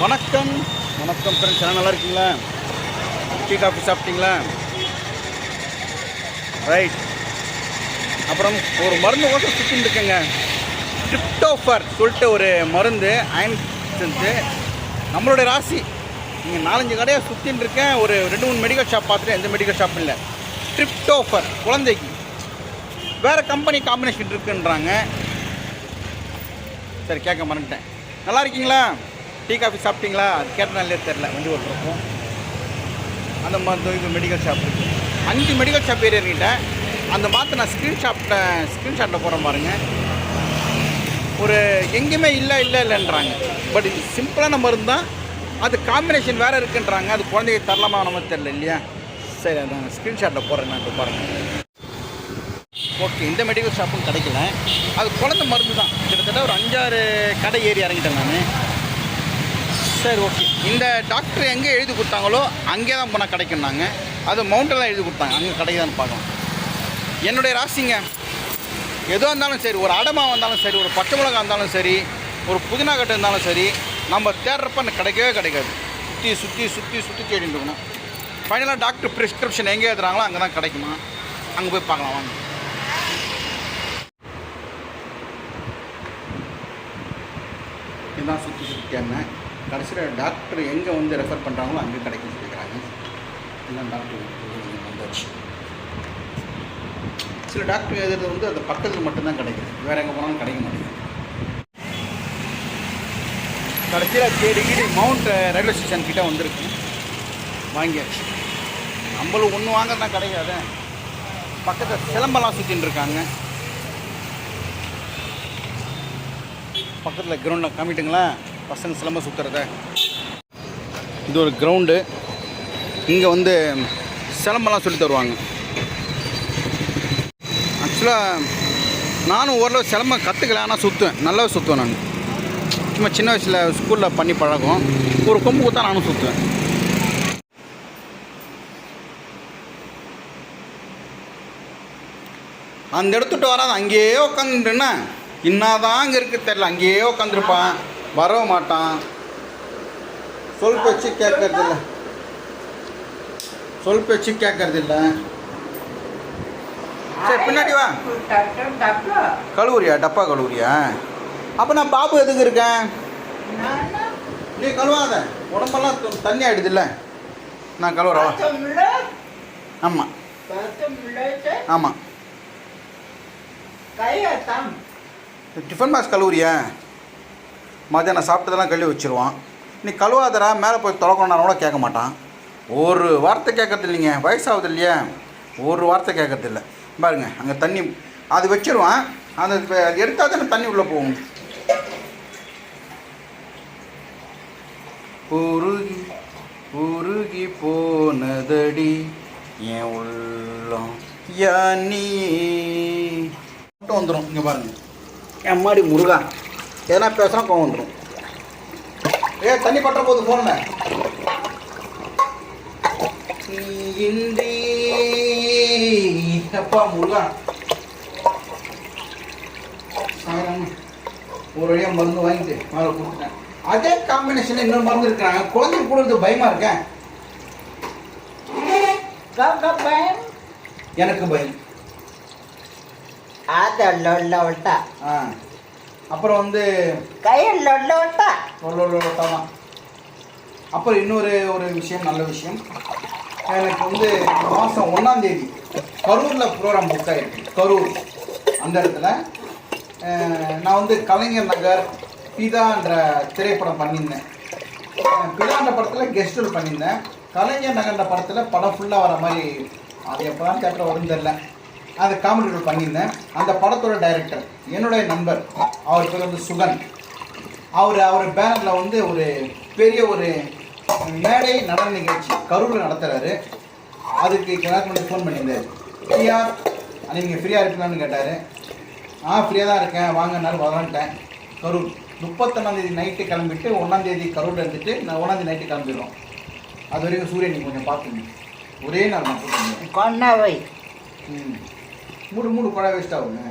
வணக்கம். வணக்கம் ஃப்ரெண்ட்ஸ் எல்லாம் நல்லா இருக்கீங்களா? டீ காஃபி சாப்பிட்டீங்களா? ரைட் அப்புறம் ஒரு மருந்து ஓட்ட சுற்றின்னு இருக்கேங்க. ட்ரிப்டோஃபர் சொல்லிட்டு ஒரு மருந்து அயன் செஞ்சு நம்மளுடைய ராசி இங்கே நாலஞ்சு கடையை சுற்றின்னு இருக்கேன். ஒரு ரெண்டு மூணு மெடிக்கல் ஷாப் பார்த்துட்டு எந்த மெடிக்கல் ஷாப் இல்லை. ட்ரிப்டோஃபர் குழந்தைக்கு. வேறு கம்பெனி காம்பினேஷன் இருக்குன்றாங்க. சரி கேட்க மறந்துட்டேன். நல்லா இருக்கீங்களா? டீ காஃபி சாப்பிட்டீங்களா? அது கேட்டனாலே தெரில வண்டி ஓட்டுறப்போ. அந்த மாதிரி இது மெடிக்கல் ஷாப் இருக்குது அஞ்சு மெடிக்கல் ஷாப் ஏறி இறங்கிட்டேன் அந்த மாற்ற நான் ஸ்க்ரீன்ஷாட்டில் ஸ்க்ரீன்ஷாட்டில் போகிறேன் பாருங்கள் ஒரு எங்கேயுமே இல்லை இல்லை இல்லைன்றாங்க. பட் இது சிம்பிளான மருந்து தான். அது காம்பினேஷன் வேறு இருக்குன்றாங்க. அது குழந்தைக்கு தரலாமா நமக்கு தெரில இல்லையா? சரி அதான் ஸ்க்ரீன்ஷாட்டில் போகிறேன் நான் பாருங்கள் ஓகே இந்த மெடிக்கல் ஷாப்பும் கிடைக்கல. அது குழந்தை மருந்து தான். கிட்டத்தட்ட ஒரு அஞ்சாறு கடை ஏறி இறங்கிட்டேன் நான். சரி ஓகே இந்த டாக்டர் எங்கே எழுதி கொடுத்தாங்களோ அங்கே தான் போனால் கிடைக்கும்னாங்க. அது மவுண்டெல்லாம் எழுதி கொடுத்தாங்க. அங்கே கிடைக்குதான்னு பார்க்கலாம். என்னுடைய ராசிங்க எதுவாக இருந்தாலும் சரி ஒரு அடமா வந்தாலும் சரி ஒரு பச்சை மிளகா இருந்தாலும் சரி ஒரு புதினா கட்டு இருந்தாலும் சரி நம்ம தேடுறப்ப எனக்கு கிடைக்கவே கிடைக்காது. சுற்றி சுற்றி சுற்றி சுற்றி தேடிட்டு இருக்கணும். ஃபைனலாக டாக்டர் ப்ரிஸ்கிரிப்ஷன் எங்கே எழுதுறாங்களோ அங்கே தான் கிடைக்குமா? அங்கே போய் பார்க்கலாம் வாங்க. இதுதான் சுற்றி சுற்றி தேடினேன். கடைசியில் டாக்டர் எங்கே வந்து ரெஃபர் பண்ணுறாங்களோ அங்கே கிடைக்கும் சொல்லிக்கிறாங்க எல்லாம் டாக்டர் வந்தாச்சு. சில டாக்டர் எழுதுறது வந்து அந்த பக்கத்தில் மட்டும்தான் கிடைக்குது. வேறு எங்கே போனாலும் கிடைக்க மாட்டேங்குது. கடைசியில் தேடி கீடி மவுண்ட் ரயில்வே ஸ்டேஷன் கிட்டே வந்திருக்கு. வாங்கியாச்சு. நம்மளும் ஒன்று வாங்க தான் கிடைக்காது. பக்கத்தில் சிலம்பெல்லாம் சுற்றின்னு இருக்காங்க. பக்கத்தில் கிரவுண்டில் காமிட்டுங்களேன். பசங்க சிலம்ப சுற்றுறத இது ஒரு கிரவுண்டு இங்கே வந்து சிலம்பெல்லாம் சொல்லி தருவாங்க. ஆக்சுவலாக நானும் ஓரளவு சிலம்ப கற்றுக்கல ஆனால் சுற்றுவேன் நல்லா சுற்றுவேன் நான். சும்மா சின்ன வயசில் ஸ்கூலில் பண்ணி பழகும் ஒரு கொம்பு குத்தா நானும் சுற்றுவேன் அந்த இடத்துட்டு வராது அங்கேயே உட்காந்துட்டுன்னா இன்னாதான் அங்கே இருக்கு தெரில அங்கேயே உட்காந்துருப்பான் வரவும் மாட்டான். சொல் பேச்சு கேட்கறது இல்லை சொல் பேச்சு கேட்கறது இல்லை சரி பின்னாடி வா. கழுவுறியா டப்பா கழுவுறியா அப்போ நான் பாபு எதுக்கு இருக்கேன்? நீ கழுவாத. உடம்பெல்லாம் தண்ணி ஆயிடுதுல்ல. நான் கழுவுறவா ஆமாம் ஆமாம் டிஃபன் பாக்ஸ் கழுவுறியா மத்தியானம் சாப்பிட்டதெல்லாம் கழுவி வச்சுருவான். நீ கழுவாதரா மேலே போய் தொடக்கணும்னா கூட கேட்க மாட்டான். ஒரு வார்த்தை கேட்கறது இல்லைங்க. வயசாகுது இல்லையா. ஒரு வார்த்தை கேட்கறது இல்லை. பாருங்க அங்கே தண்ணி அது வச்சிருவான். அந்த எடுத்தால் தானே தண்ணி உள்ளே போகும். உருகி உருகி போனதடி என் உள்ளம் யானி மட்டும் வந்துடும் இங்கே பாருங்க. என் மாடி முருகா எதனா பேசுனா கோவம் வந்துடும் ஏ தண்ணி பற்ற போகுது ஃபோனில் இன்றி அப்பா முருகா. சாயராமா. ஒரு வழியாக மருந்து வாங்கிட்டு மேலே கொடுத்துட்டேன். அதே காம்பினேஷனில் இன்னொரு மருந்து இருக்கிறாங்க. குழந்தைக்கு கொடுக்குறது பயமா இருக்கேன் எனக்கு பயம். ஆ. அப்புறம் வந்து தான் அப்புறம் இன்னொரு ஒரு விஷயம் நல்ல விஷயம். எனக்கு வந்து மாதம் ஒன்றாந்தேதி கரூரில் ப்ரோக்ராம் புக் ஆகிருக்கு கரூர். அந்த இடத்துல. நான் வந்து கலைஞர் நகர் பிதான்ற திரைப்படம் பண்ணியிருந்தேன். பிதான்ற படத்தில் கெஸ்ட் ரோல் பண்ணியிருந்தேன். கலைஞர் நகர்ன்ற படத்தில் படம் ஃபுல்லாக வர மாதிரி அது எப்போ தான் தேட்டர் வரும்னு தெரில அது காமெடி ரோல் பண்ணியிருந்தேன். அந்த படத்தோட டைரக்டர் என்னுடைய நண்பர் அவர் பேர் வந்து சுகன். அவர் அவர் பேனரில் வந்து ஒரு பெரிய ஒரு மேடை நடன நிகழ்ச்சி கரூரில் நடத்துகிறாரு அதுக்கு எனக்கு வந்து ஃபோன் பண்ணியிருந்தார். ஃப்ரீயா நீங்கள் ஃப்ரீயாக இருக்கலாம்னு கேட்டார். ஆ ஃப்ரீயாக தான் இருக்கேன். வாங்கன்னாரு வரலான்ட்டேன் கரூர் முப்பத்தொன்னாந்தேதி நைட்டு கிளம்பிட்டு ஒன்றாந்தேதி கரூரில் இருந்துட்டு நான் ஒன்றாந்தேதி நைட்டு கிளம்பிடுவோம் அது வரைக்கும் சூரியன் நீங்கள் கொஞ்சம் பார்த்துங்க ஒரே நாள் நான் போட்டுருந்தேன் ம். மூடு மூடு குழா வேஸ்ட் ஆகுங்க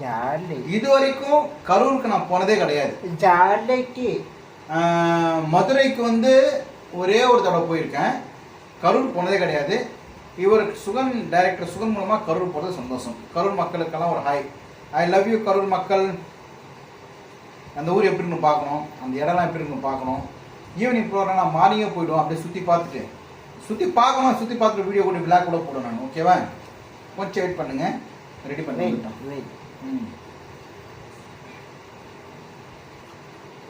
ஜாலி. இது வரைக்கும் கரூருக்கு நான் போனதே கிடையாது. ஜாலிக்கு மதுரைக்கு வந்து ஒரே ஒரு தடவை போயிருக்கேன். கரூர் போனதே கிடையாது. இவர் சுகன் டைரக்டர் சுகன் மூலமாக கரூர் போகிறது சந்தோஷம். கரூர் மக்களுக்கெல்லாம் ஒரு hi I love you Karur மக்கள். அந்த ஊர் எப்படி இருக்குன்னு பார்க்கணும். அந்த இடம்லாம் எப்படி இருக்குன்னு பார்க்கணும். ஈவினிங் ப்ரோக்ராம் நான் மார்னிங்கே போயிடுவோம் அப்படியே சுற்றி பார்த்துட்டு. சுற்றி பார்க்கணும் சுற்றி பார்த்துட்டு வீடியோ கூட விளாக் கூட போடுவேன் நான் ஓகேவா கொஞ்சம் வெயிட் பண்ணுங்க. ரெடி பண்ணி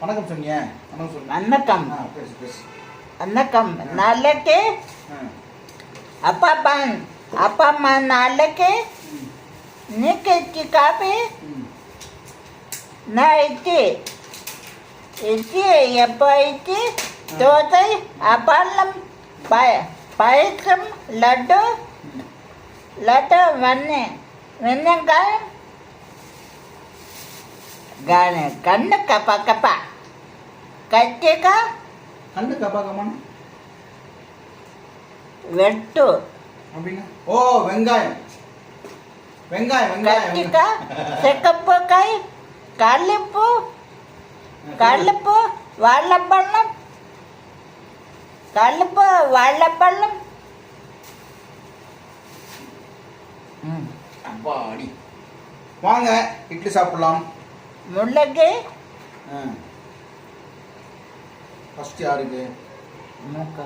வணக்கம் சொன்னியா வணக்கம் சொன்ன வணக்கம். பேசு பேசு. வணக்கம். நாளைக்கு அப்பா பான் அப்பா அம்மா நாளைக்கு நீக்கு காபி. நான் இச்சி இச்சி எப்போ இச்சி தோசை அப்பாலம் ப பயக்கம் லட்டு லட்டு வண்ணேன் என்னங்காய் கண கண்ணு கப்பா கப்பா கச்சேக்கா கண்ணு கப்பா கம்மா வெட்டு அப்படின்னா ஓ வெங்காயம் வெங்காயம் வெங்காயம் கச்சிக்கா செக்கப்பூ காய் கடலப்பூ கடலப்பூ வாழைப்பழம் கடலப்பூ வாழைப்பழம் அப்பாடி வாங்க இட்லி சாப்பிடலாம். முள்ளங்கு. ஃபர்ஸ்ட் யாருக்கு? மூக்கா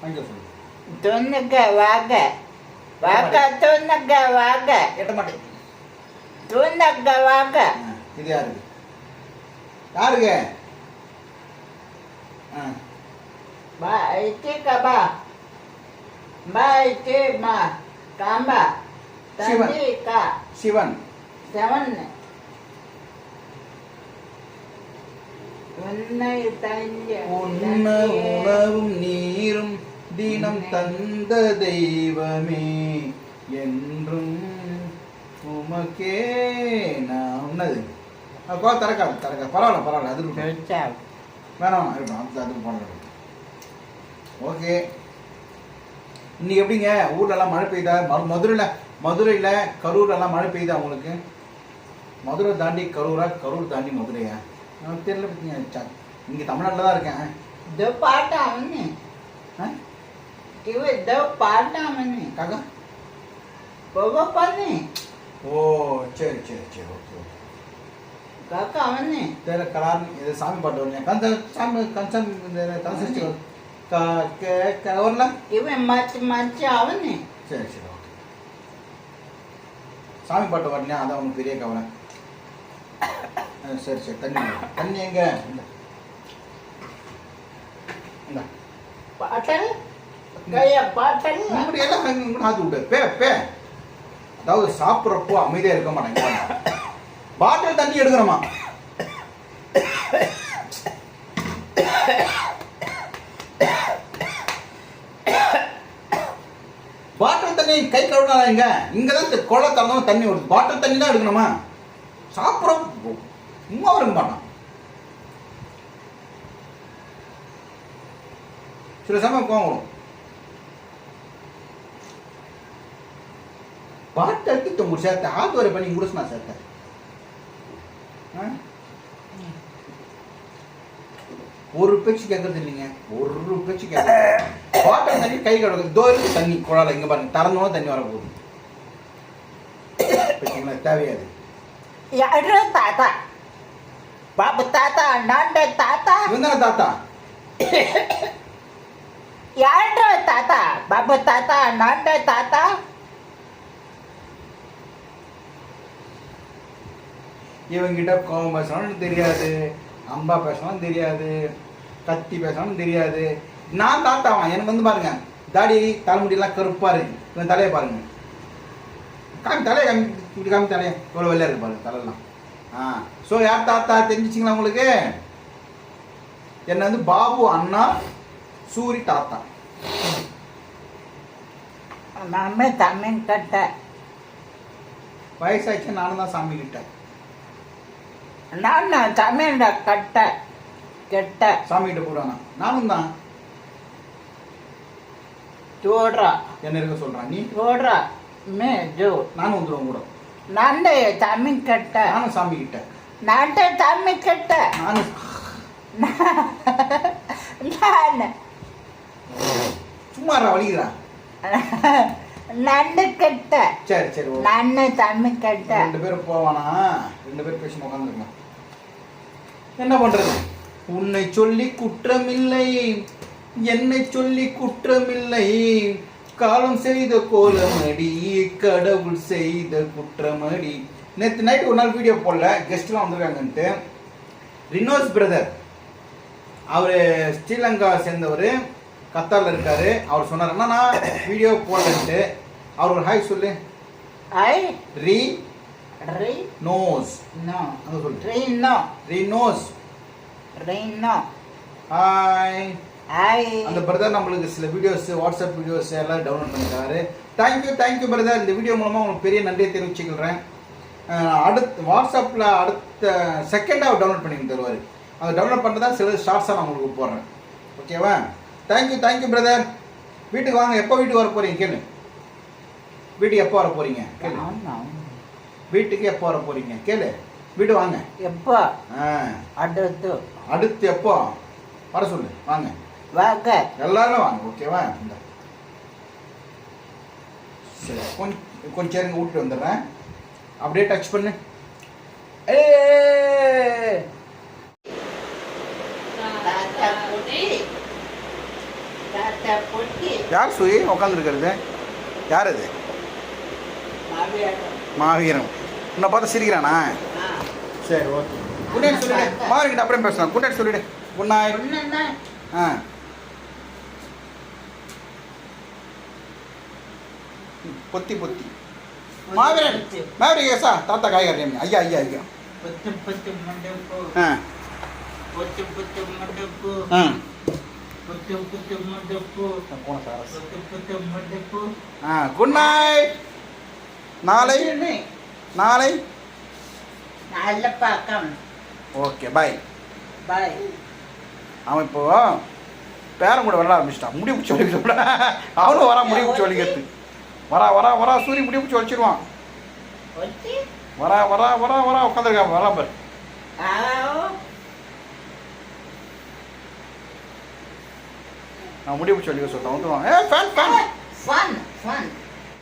வாங்க சொல்லு. தொண்ணுக்க வாங்க. வாக்க தொண்ணுக்க வாங்க. எட்ட மாட்டேன் தொண்ணுக்க வாங்க. இது யாருக்கு? யாருக்கு? பா இட்லிக்கா பா. பா இட்லி மா காம்பா. சிவன். சிவன். செவன் உணவும் நீரும் தினம் தந்த தெய்வமே என்றும் உமக்கே நான் உன்னது. கோ திறக்காது தரக்காது பரவாயில்ல பரவாயில்ல அது வேணாம் இருக்கணும் அது அது ஓகே. இன்னைக்கு எப்படிங்க? ஊர்ல எல்லாம் மழை பெய்தா மதுரையில் மதுரையில் கரூரெல்லாம் மழை பெய்யுது அவங்களுக்கு மதுரை தாண்டி கரூரா? கரூர் தாண்டி மதுரையா? எனக்கு தெரியல பார்த்தீங்க இங்கே தமிழ்நாட்டில் தான் இருக்கேன். இதோ பாட்டாமண்ணு இவ இதோ பாட்டாமண்ணு காக்கா? பொவ பண்ணு ஓ சரி சரி சரி ஓகே ஓகே. காக்கா அவனு. தெரியல கலார் இது சாமி பாட்டு வரலையா கந்த சாமி கன்சம் இந்த கே வரல இவன் மாச்சி மச்சு அவனு. சரி சரி சாமி பாட்டு பாடினா அதான் அவனுக்கு பெரிய கவலை. சரி சரி. தண்ணி தண்ணி எங்க? பாட்டன்? பாட்டன்? இப்படி எல்லாம் ஆத்து விடு பே பே. அதாவது சாப்பிட்றப்போ அமைதியாக இருக்க மாட்டேங்க பாட்டில் தண்ணி எடுக்கிறோமா தண்ணி கை கழுவினா எங்க? இங்கே தான் கொலை திறந்தோம் தண்ணி வருது. பாட்டில் தண்ணி தான் எடுக்கணுமா? சாப்பிட்றோம். சும்மா இருக்க மாட்டான் சில சமயம் கோவம் வரும். பாட்டு அடித்து தொங்கு சேர்த்த ஆத்து வரை பண்ணி கூட நான் சேர்த்தேன். ஆ? ஒரு பேச்சு கேட்கறது இல்லைங்க. ஒரு பேச்சு கேட்கறது வாட்டர் தண்ணி கை கழுவுறது. இதோ இருக்கு தண்ணி குழாயில் இங்கே பாருங்க. திறந்தோட தண்ணி வரப்போகுது. பார்த்தீங்களா தேவையாது. யாரு தாத்தா? பாபு தாத்தா நான் தாத்தா. இவங்க தாத்தா? யாரு தாத்தா? பாபு தாத்தா நாண்ட தாத்தா. இவங்கிட்ட கோபம் பேசணும்னு தெரியாது. அம்பா பேசணும் தெரியாது கத்தி பேசணும் தெரியாது. நான் தாத்தாவான் எனக்கு வந்து பாருங்க தாடி தலைமுடியெல்லாம் கருப்பாக இருக்கு. இவன் தலையை பாருங்க. காமி தலையை காமி இப்படி காமி தலையை. இவ்வளோ வெள்ளையாக இருக்கு பாருங்க தலைலாம் ஆ ஸோ யார் தாத்தா தெரிஞ்சிச்சிங்களா உங்களுக்கு? என்னை வந்து பாபு அண்ணா சூரி தாத்தா. நானே தமிழ் கட்ட வயசாச்சு நானும் தான் சாமி கிட்டேன் நான் நான் சமையல்டா கட்டை கெட்ட. சாமிகிட்ட போடுவாங்க. நானும் தான். ஜோடுறா என்ன இருக்க சொல்றான் நீ? ஜோடுறா மே ஜோ. நானும் வந்துடுவோம் கூட. நான் தம்மி கட்ட. நானும் சாமி கிட்ட நான் தம்மி கட்ட. நானும் நான். சும்மாரா வலிக்கிறா நண்டு கட்ட. சரி சரி நன்னு தம்மி கட்ட. ரெண்டு பேரும் போவானா? ரெண்டு பேரும் பேசி உட்காந்துருங்க என்ன பண்றது? உன்னை சொல்லி குற்றமில்லை என்னை சொல்லி குற்றமில்லை. காலம் செய்த கோலமடி கடவுள் செய்த குற்றமடி. நேற்று நைட் ஒரு நாள் வீடியோ போடல கெஸ்ட்லாம் வந்திருக்காங்கன்ட்டு. ரினோஸ் பிரதர் அவர் ஸ்ரீலங்கா சேர்ந்தவர் கத்தாரில் இருக்காரு. அவர் சொன்னார் "அண்ணா, நான் வீடியோ போடலன்ட்டு. அவர் ஒரு ஹாய் சொல்லு. ஐ ரி ரி நோஸ் நோ அங்க சொல்லு. ரி நோ ரி நோஸ் ரி நோ ஹாய் ஐ அந்த பிரதர் நம்மளுக்கு சில வீடியோஸ் வாட்ஸ்அப் வீடியோஸ் எல்லாம் டவுன்லோட் பண்ணிருக்காரு thank you thank you brother இந்த வீடியோ மூலமாக உங்களுக்கு பெரிய நன்றியை தெரிவிச்சுக்கிறேன். அடுத்து வாட்ஸ்அப்பில் அடுத்த செகண்டாக டவுன்லோட் பண்ணி தருவார். அதை டவுன்லோட் பண்ணுறதா சில ஷார்ட்ஸாக நான் உங்களுக்கு போடுறேன். ஓகேவா தேங்க்யூ தேங்க்யூ பிரதர் வீட்டுக்கு வாங்க. எப்போ வீட்டுக்கு வர போகிறீங்க கேளு. வீட்டுக்கு எப்போ வர போகிறீங்க கேளு. வீட்டுக்கு எப்போ வர போகிறீங்க கேளு. வீடு வாங்க. எப்போ? ஆ. அடுத்து. அடுத்து எப்போ? வர சொல்லு. வாங்க. வாங்க. எல்லாரும் வாங்க ஓகேவா? இந்த. சரி கொஞ்சம் கொஞ்சம் இருங்க விட்டு வந்துடுறேன். அப்படியே டச் பண்ணு. ஏ! தாத்தா புட்டி தாத்தா புட்டி யார் சுயி? உட்காந்துருக்கிறது யார் அது? மாவியாரம் மாவீரன். உன்னை பார்த்து சிரிக்கிறானா? சரி ஓகே. குட் நைட் சொல்லிடு. மாவீரன் அப்புறம் பேசலாம் குட் நைட் சொல்லிடு ஒன்றுன்னா ஆ. பொத்தி பொத்தி. மாவீரன். மாவீரன் கேசா தாத்தா காய் கட்டுறேன் ஐயா ஐயா ஐயா. ஆ. ஆ. Good night. நாளை நாளை நல்ல பக்கம் ஓகே பாய் பாய் அவன் இப்போ பேரன் கூட விளாட ஆரம்பிச்சிட்டான் முடி பிடிச்சி வலிக்க அவனும் வரா முடி பிடிச்சி வலிக்கிறது வரா வரா வரா சூரிய முடி பிடிச்சி வலிச்சிருவான் வரா வரா வரா வரா உட்காந்துருக்கான் வரா பாரு நான் முடி பிடிச்சி வலிக்க சொல்லிட்டேன் வந்துருவான் ஏ ஃபேன் ஃபேன் ஃபன் ஃபன்